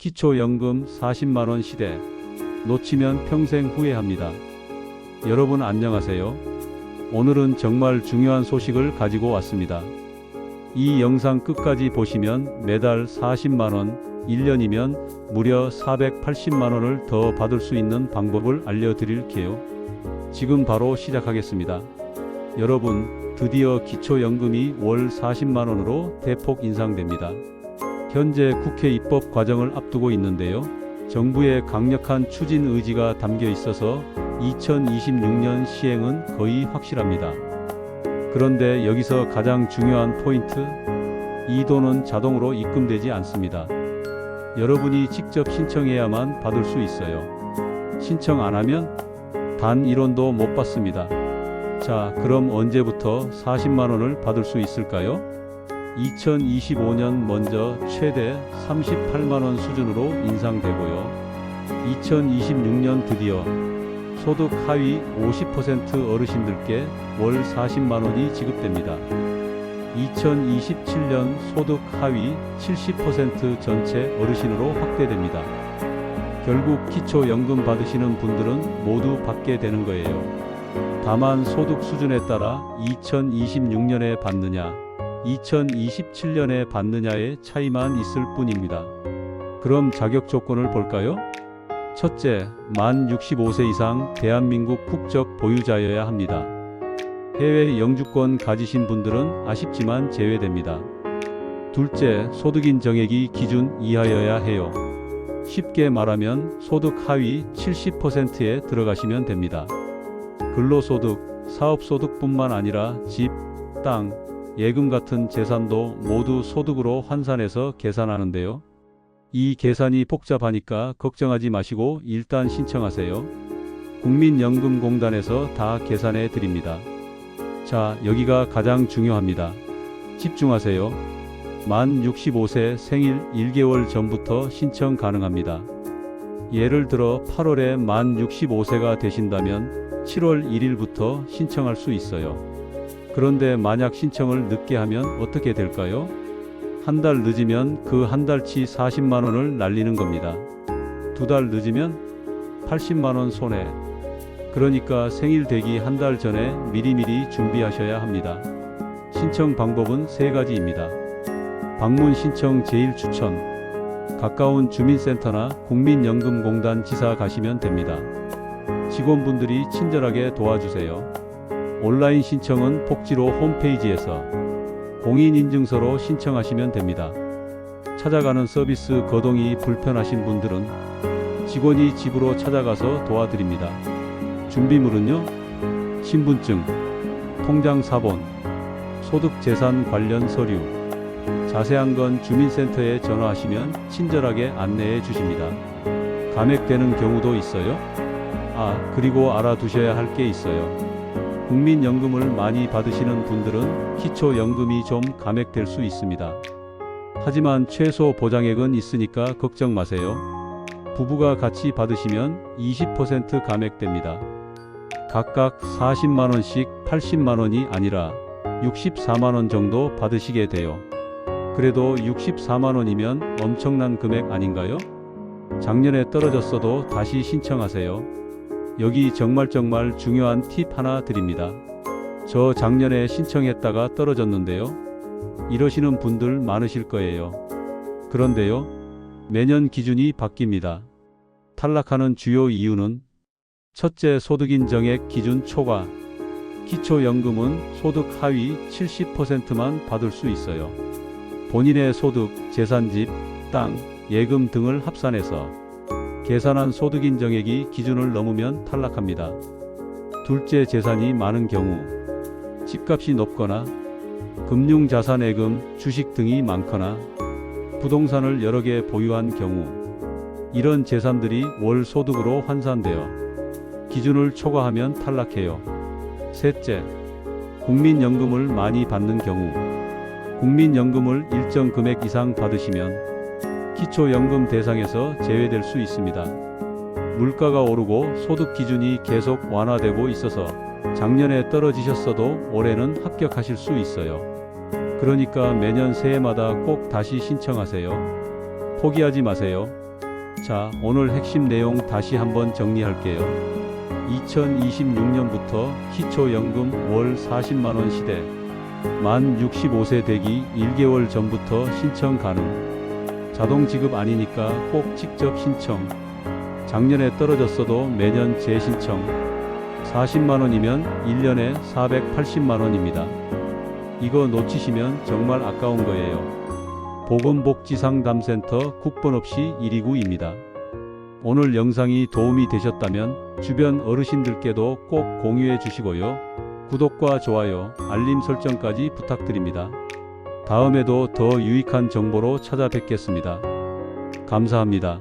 기초연금 40만원 시대. 놓치면 평생 후회합니다. 여러분 안녕하세요. 오늘은 정말 중요한 소식을 가지고 왔습니다. 이 영상 끝까지 보시면 매달 40만원, 1년이면 무려 480만원을 더 받을 수 있는 방법을 알려드릴게요. 지금 바로 시작하겠습니다. 여러분, 드디어 기초연금이 월 40만원으로 대폭 인상됩니다. 현재 국회 입법 과정을 앞두고 있는데요. 정부의 강력한 추진 의지가 담겨 있어서 2026년 시행은 거의 확실합니다. 그런데 여기서 가장 중요한 포인트, 이 돈은 자동으로 입금되지 않습니다. 여러분이 직접 신청해야만 받을 수 있어요. 신청 안 하면 단 1원도 못 받습니다. 자, 그럼 언제부터 40만 원을 받을 수 있을까요? 2025년 먼저 최대 38만 원 수준으로 인상되고요. 2026년 드디어 소득 하위 50% 어르신들께 월 40만 원이 지급됩니다. 2027년 소득 하위 70% 전체 어르신으로 확대됩니다. 결국 기초연금 받으시는 분들은 모두 받게 되는 거예요. 다만 소득 수준에 따라 2026년에 받느냐, 2027년에 받느냐의 차이만 있을 뿐입니다. 그럼 자격 조건을 볼까요? 첫째, 만 65세 이상 대한민국 국적 보유자여야 합니다. 해외 영주권 가지신 분들은 아쉽지만 제외됩니다. 둘째, 소득 인 정액이 기준 이하여야 해요. 쉽게 말하면 소득 하위 70%에 들어가시면 됩니다. 근로소득, 사업소득뿐만 아니라 집, 땅, 예금 같은 재산도 모두 소득으로 환산해서 계산하는데요. 이 계산이 복잡하니까 걱정하지 마시고 일단 신청하세요. 국민연금공단에서 다 계산해 드립니다. 자, 여기가 가장 중요합니다. 집중하세요. 만 65세 생일 1개월 전부터 신청 가능합니다. 예를 들어 8월에 만 65세가 되신다면 7월 1일부터 신청할 수 있어요. 그런데 만약 신청을 늦게 하면 어떻게 될까요? 한 달 늦으면 그 한 달치 40만 원을 날리는 겁니다. 두 달 늦으면 80만 원 손해. 그러니까 생일 되기 한 달 전에 미리미리 준비하셔야 합니다. 신청 방법은 세 가지입니다. 방문 신청 제일 추천. 가까운 주민센터나 국민연금공단 지사 가시면 됩니다. 직원분들이 친절하게 도와주세요. 온라인 신청은 복지로 홈페이지에서 공인인증서로 신청하시면 됩니다. 찾아가는 서비스 거동이 불편하신 분들은 직원이 집으로 찾아가서 도와드립니다. 준비물은요? 신분증, 통장 사본, 소득 재산 관련 서류, 자세한 건 주민센터에 전화하시면 친절하게 안내해 주십니다. 감액되는 경우도 있어요? 아, 그리고 알아두셔야 할 게 있어요. 국민연금을 많이 받으시는 분들은 기초연금이 좀 감액될 수 있습니다. 하지만 최소 보장액은 있으니까 걱정 마세요. 부부가 같이 받으시면 20% 감액됩니다. 각각 40만원씩 80만원이 아니라 64만원 정도 받으시게 돼요. 그래도 64만원이면 엄청난 금액 아닌가요? 작년에 떨어졌어도 다시 신청하세요. 여기 정말 정말 중요한 팁 하나 드립니다. 저 작년에 신청했다가 떨어졌는데요. 이러시는 분들 많으실 거예요. 그런데요. 매년 기준이 바뀝니다. 탈락하는 주요 이유는 첫째 소득인 정액 기준 초과. 기초연금은 소득 하위 70%만 받을 수 있어요. 본인의 소득, 재산집, 땅, 예금 등을 합산해서 계산한 소득인 정액이 기준을 넘으면 탈락합니다. 둘째 재산이 많은 경우, 집값이 높거나 금융자산 예금, 주식 등이 많거나 부동산을 여러 개 보유한 경우, 이런 재산들이 월 소득으로 환산되어 기준을 초과하면 탈락해요. 셋째, 국민연금을 많이 받는 경우, 국민연금을 일정 금액 이상 받으시면 기초연금 대상에서 제외될 수 있습니다. 물가가 오르고 소득 기준이 계속 완화되고 있어서 작년에 떨어지셨어도 올해는 합격하실 수 있어요. 그러니까 매년 새해마다 꼭 다시 신청하세요. 포기하지 마세요. 자, 오늘 핵심 내용 다시 한번 정리할게요. 2026년부터 기초연금 월 40만원 시대. 만 65세 되기 1개월 전부터 신청 가능. 자동 지급 아니니까 꼭 직접 신청. 작년에 떨어졌어도 매년 재신청. 40만원이면 1년에 480만원입니다. 이거 놓치시면 정말 아까운 거예요. 보건복지상담센터 국번 없이 129입니다. 오늘 영상이 도움이 되셨다면 주변 어르신들께도 꼭 공유해 주시고요. 구독과 좋아요, 알림 설정까지 부탁드립니다. 다음에도 더 유익한 정보로 찾아뵙겠습니다. 감사합니다.